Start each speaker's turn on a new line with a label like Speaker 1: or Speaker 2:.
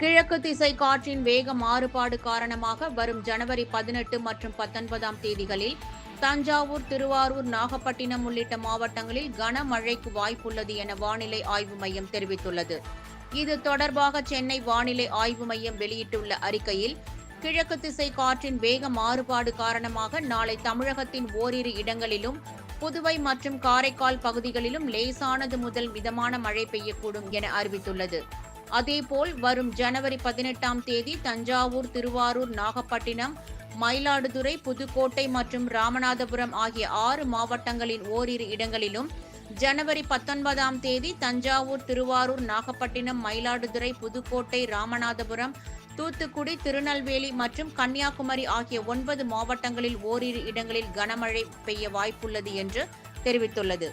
Speaker 1: கிழக்கு திசை காற்றின் வேக மாறுபாடு காரணமாக வரும் ஜனவரி பதினெட்டு மற்றும் பத்தொன்பதாம் தேதிகளில் தஞ்சாவூர் திருவாரூர் நாகப்பட்டினம் உள்ளிட்ட மாவட்டங்களில் கனமழைக்கு வாய்ப்புள்ளது என வானிலை ஆய்வு மையம் தெரிவித்துள்ளது. இது தொடர்பாக சென்னை வானிலை ஆய்வு மையம் வெளியிட்டுள்ள அறிக்கையில் கிழக்கு திசை காற்றின் வேக மாறுபாடு காரணமாக நாளை தமிழகத்தின் ஓரிரு இடங்களிலும் புதுவை மற்றும் காரைக்கால் பகுதிகளிலும் லேசானது முதல் மிதமான மழை பெய்யக்கூடும் என அறிவித்துள்ளது. அதேபோல் வரும் ஜனவரி பதினெட்டாம் தேதி தஞ்சாவூர் திருவாரூர் நாகப்பட்டினம் மயிலாடுதுறை புதுக்கோட்டை மற்றும் ராமநாதபுரம் ஆகிய ஆறு மாவட்டங்களின் ஓரிரு இடங்களிலும் ஜனவரி பத்தொன்பதாம் தேதி தஞ்சாவூர் திருவாரூர் நாகப்பட்டினம் மயிலாடுதுறை புதுக்கோட்டை ராமநாதபுரம் தூத்துக்குடி திருநெல்வேலி மற்றும் கன்னியாகுமரி ஆகிய ஒன்பது மாவட்டங்களில் ஓரிரு இடங்களில் கனமழை பெய்ய வாய்ப்புள்ளது என்று தெரிவித்துள்ளது.